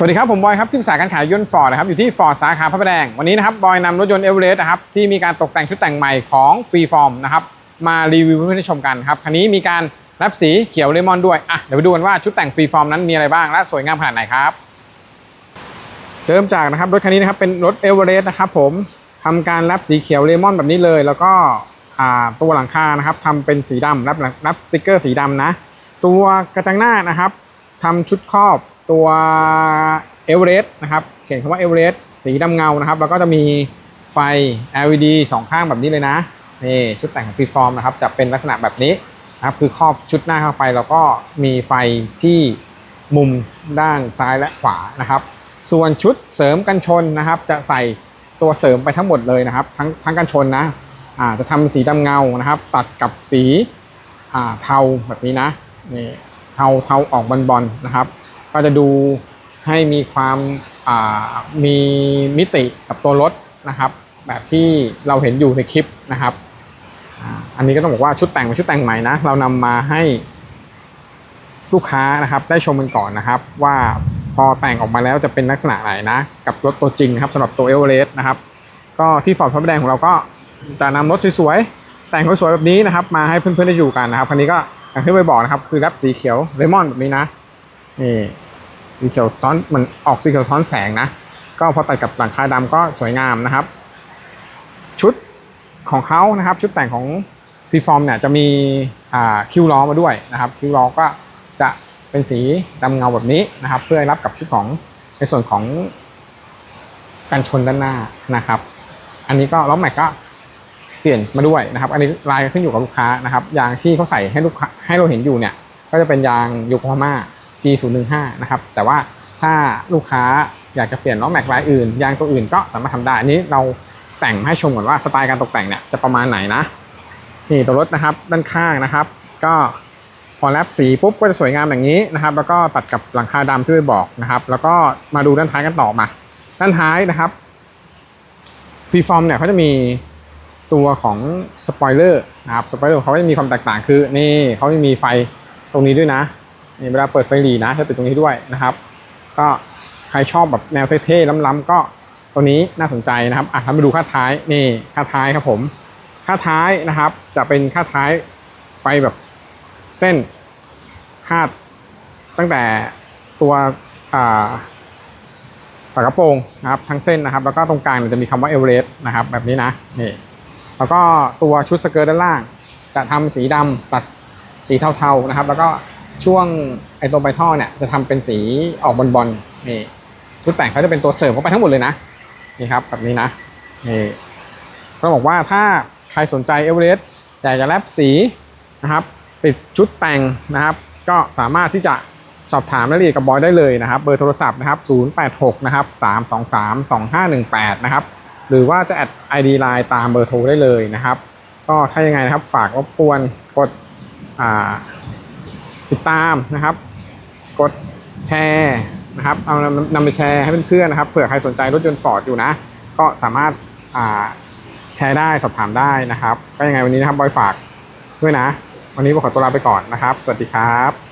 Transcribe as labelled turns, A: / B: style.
A: สวัสดีครับ ผมบอยครับที่ปรึกษาการขายยนต์ฟอร์ดนะครับอยู่ที่ฟอร์ดสาขาพระประแดง วันนี้นะครับบอยนำรถยนต์เอเวอเรสต์นะครับที่มีการตกแต่งชุดแต่งใหม่ของฟรีฟอร์มนะครับมารีวิวให้เพื่อนๆชมกันครับคันนี้มีการรับสีเขียวเลมอนด้วยอะเดี๋ยวไปดูกันว่าชุดแต่งฟรีฟอร์มนั้นมีอะไรบ้างและสวยงามขนาดไหนครับ เริ่มจากนะครับรถคันนี้นะครับเป็นรถเอเวอเรสต์นะครับผมทำการรับสีเขียวเลมอนแบบนี้เลย แล้วก็ตัวหลังคานะครับทำเป็นสีดำรับรับสติกเกอร์สีดำนะ ตัวกระจังหน้านะครับทำชุดครอบ ตัวเอเวอเรสต์นะครับเขียนคำว่าเอเวอเรสต์สีดำเงานะครับ แล้วก็จะมีไฟ LED สองข้างแบบนี้เลยนะนี่ชุดแต่งของฟรีฟอร์มนะครับจะเป็นลักษณะแบบนี้นะครับคือครอบชุดหน้าเข้าไป แล้วก็มีไฟที่มุมด้านซ้ายและขวานะครับ ส่วนชุดเสริมกันชนนะครับ จะใส่ตัวเสริมไปทั้งหมดเลยนะครับ ทั้งทั้งกันชนนะอ่าจะทำสีดำเงานะครับ ตัดกับสีอ่าเทาแบบนี้นะนี่เทาเทาออกบอลบอลนะครับ ก็จะดูให้มีความมีมิติกับตัวรถนะครับ แบบที่เราเห็นอยู่ในคลิปนะครับ อันนี้ก็ต้องบอกว่าชุดแต่งเป็นชุดแต่งใหม่นะ เรานำมาให้ลูกค้านะครับได้ชมกันก่อนนะครับ ว่าพอแต่งออกมาแล้วจะเป็นลักษณะไหนนะ กับรถตัวจริงครับสำหรับตัวเอเวอเรสต์นะครับ ก็ที่ฟอร์ดพระประแดงของเราก็จะนำรถสวยๆ แต่งสวยๆแบบนี้นะครับ มาให้เพื่อนๆได้ดูกันนะครับคันนี้ก็อย่างที่ไปบอกนะครับ คือแรปสีเขียวเลมอนแบบนี้นะนี่ สีเขียวสะท้อนมันออกสีเขียวสะท้อนแสงนะ ก็พอตัดกับหลังคาดำก็สวยงามนะครับ ชุดของเขานะครับ ชุดแต่งของฟรีฟอร์มเนี่ยจะมีคิวล้อมาด้วยนะครับ คิวล้อก็จะเป็นสีดำเงาแบบนี้นะครับ เพื่อรับกับชุดของในส่วนของกันชนด้านหน้านะครับ อันนี้ก็ล้อแม็กก็เปลี่ยนมาด้วยนะครับ อันนี้ลายขึ้นอยู่กับลูกค้านะครับ ยางที่เขาใส่ให้ลูกค้าให้เราเห็นอยู่เนี่ย ก็จะเป็นยางโยโกฮาม่า G015 นะครับ แต่ว่าถ้าลูกค้าอยากจะเปลี่ยนล้อแม็กลายอื่น ยางตัวอื่นก็สามารถทำได้ อันนี้เราแต่งให้ชมก่อนว่าสไตล์การตกแต่งเนี่ยจะประมาณไหนนะนี่ตัวรถนะครับด้านข้างนะครับ ก็พอแลบสีปุ๊บก็จะสวยงามอย่างนี้นะครับ แล้วก็ตัดกับหลังคาดำที่ไปบอกนะครับ แล้วก็มาดูด้านท้ายกันต่อมา ด้านท้ายนะครับฟรีฟอร์มเนี่ยเขาจะมีตัวของสปอยเลอร์นะครับสปอยเลอร์เขาจะมีความแตกต่างคือนี่เขาจะมีไฟตรงนี้ด้วยนะ นี่เวลาเปิดไฟหลีนะจะติดตรงนี้ด้วยนะครับ ก็ใครชอบแบบแนวเท่ๆล้ำๆก็ตัวนี้น่าสนใจนะครับอะทำไปดูค่าท้ายนี่ค่าท้ายครับผม ค่าท้ายนะครับ จะเป็นค่าท้ายไฟแบบเส้นคาดตั้งแต่ตัวฝากระโปรงนะครับทั้งเส้นนะครับ แล้วก็ตรงกลางเนี่ยจะมีคำว่าเอเวอเรสต์นะครับ แบบนี้นะนี่แล้วก็ตัวชุดสเกิร์ตด้านล่าง จะทำสีดำตัดสีเทาๆนะครับ แล้วก็ ช่วงไอตัวใบท่อเนี่ยจะทำเป็นสีออกบอลๆนี่ชุดแต่งเขาจะเป็นตัวเสริมเข้าไปทั้งหมดเลยนะนี่ครับแบบนี้นะนี่ต้องบอกว่าถ้าใครสนใจเอเวอเรสต์อยากจะแลบสีนะครับติดชุดแต่งนะครับ ก็สามารถที่จะสอบถามรายละเอียดกับบอยได้เลยนะครับเบอร์โทรศัพท์นะครับ 086 นะครับ 323 2518 นะครับ หรือว่าจะแอด ID Line ตามเบอร์โทรได้เลยนะครับ ก็ถ้ายังไงนะครับฝากรบกวนกดอ่า ติดตามนะครับ กดแชร์นะครับ เอานำนำไปแชร์ให้เพื่อนๆนะครับ เผื่อใครสนใจรถยนต์ฟอร์ดอยู่นะ ก็สามารถแชร์ได้สอบถามได้นะครับ ก็ยังไงวันนี้นะครับบอยฝากด้วยนะ วันนี้บอยขอตัวลาไปก่อนนะครับ สวัสดีครับ